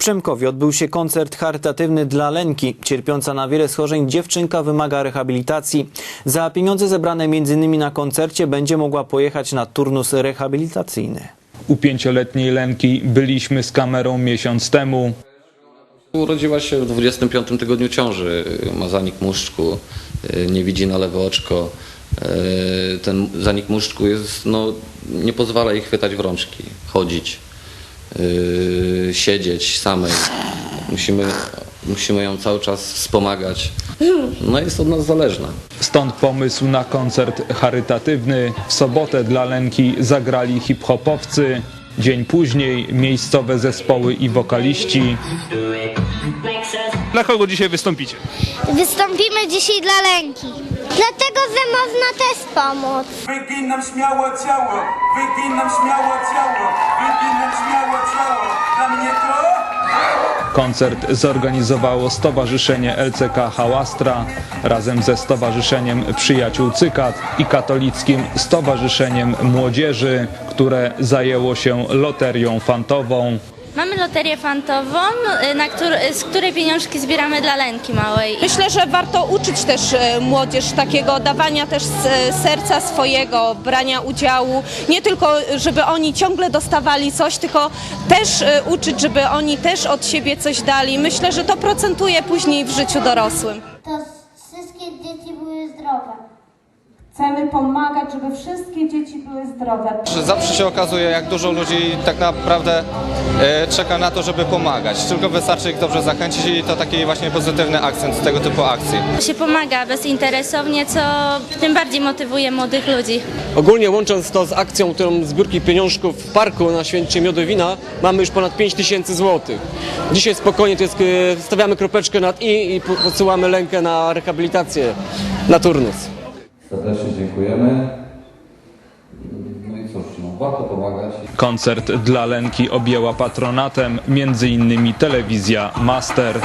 Przemkowie odbył się koncert charytatywny dla Lenki. Cierpiąca na wiele schorzeń dziewczynka wymaga rehabilitacji. Za pieniądze zebrane m.in. na koncercie będzie mogła pojechać na turnus rehabilitacyjny. U pięcioletniej Lenki byliśmy z kamerą miesiąc temu. Urodziła się w 25 tygodniu ciąży, ma zanik muszczku, y, nie widzi na lewe oczko. Y, Ten zanik muszczku jest, no, nie pozwala jej chwytać w rączki, chodzić, y, siedzieć samej. Musimy, musimy ją cały czas wspomagać. No jest od nas zależna. Stąd pomysł na koncert charytatywny. W sobotę dla Lenki zagrali hip-hopowcy. Dzień później miejscowe zespoły i wokaliści. Dla kogo dzisiaj wystąpicie? Wystąpimy dzisiaj dla Lenki. Dlatego, że można też pomóc. Wyginam śmiało ciało, wyginam śmiało ciało, Koncert zorganizowało Stowarzyszenie LCK Hałastra razem ze Stowarzyszeniem Przyjaciół Cykat i Katolickim Stowarzyszeniem Młodzieży, które zajęło się loterią fantową. Mamy loterię fantową, y, któr- z której pieniążki zbieramy dla Lenki małej. Myślę, że warto uczyć też e, młodzież takiego dawania też serca swojego, brania udziału. Nie tylko, żeby oni ciągle dostawali coś, tylko też uczyć, żeby oni też od siebie coś dali. Myślę, że to procentuje później w życiu dorosłym. To wszystkie dzieci były zdrowe. Chcemy pomagać, żeby wszystkie dzieci były zdrowe. Zawsze się okazuje, jak dużo ludzi tak naprawdę e, czeka na to, żeby pomagać. Tylko wystarczy ich dobrze zachęcić i to taki właśnie pozytywny akcent tego typu akcji. Się pomaga bezinteresownie, co tym bardziej motywuje młodych ludzi. Ogólnie łącząc to z akcją, którą zbiórki pieniążków w parku na święcie Miodowina, mamy już ponad 5 tysięcy złotych. Dzisiaj spokojnie to jest, e, stawiamy kropeczkę nad i i po- podsyłamy lękę na rehabilitację, na turnus. Serdecznie dziękujemy. No no. Koncert dla Lenki objęła patronatem m.in. telewizja Master.